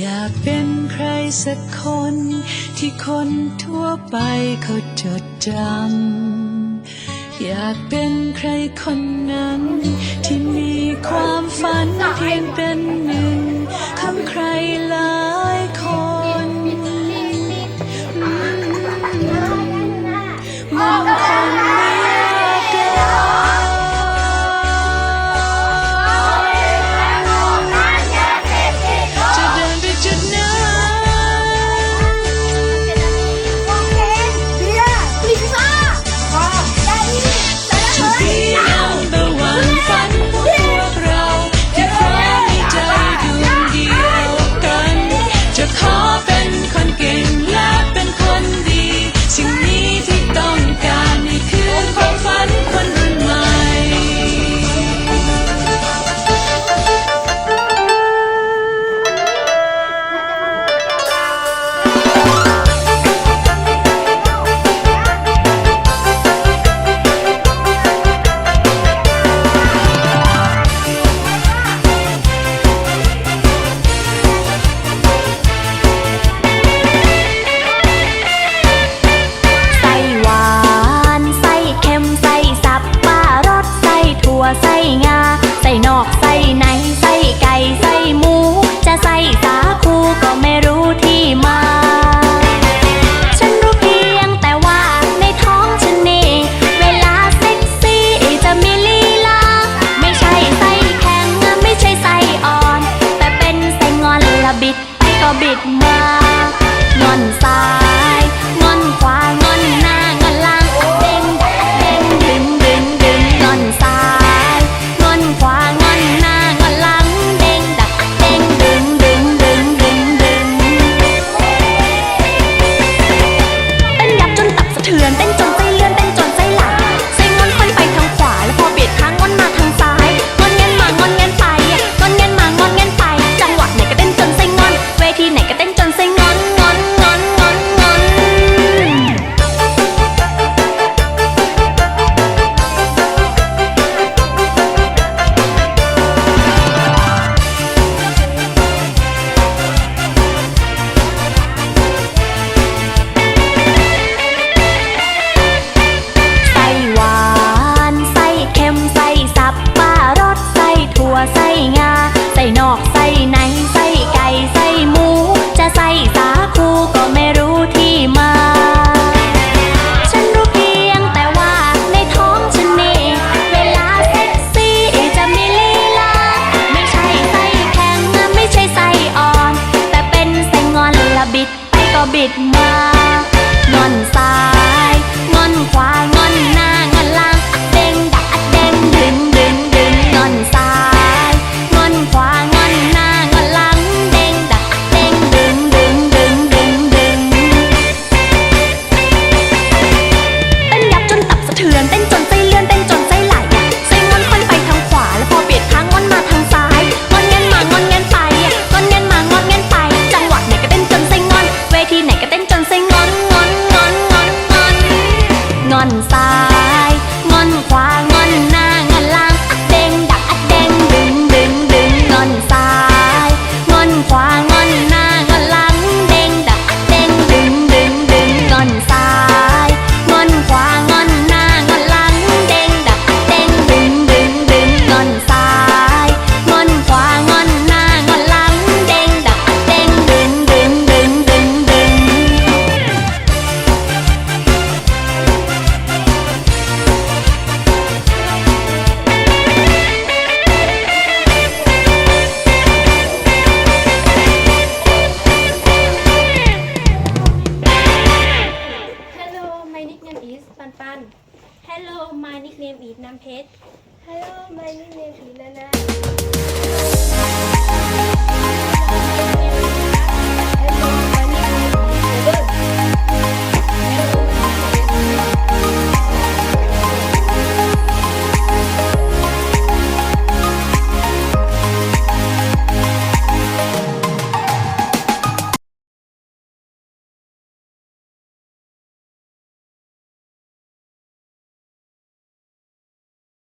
อยากเป็นใครสักคน ที่คนทั่วไปเขาจดจำ อยากเป็นใครคนนั้น ที่มีความฝันเพียงเป็น บิดมาายงอนควาง my nickname is น้ำเพชร Hello my nickname is Nana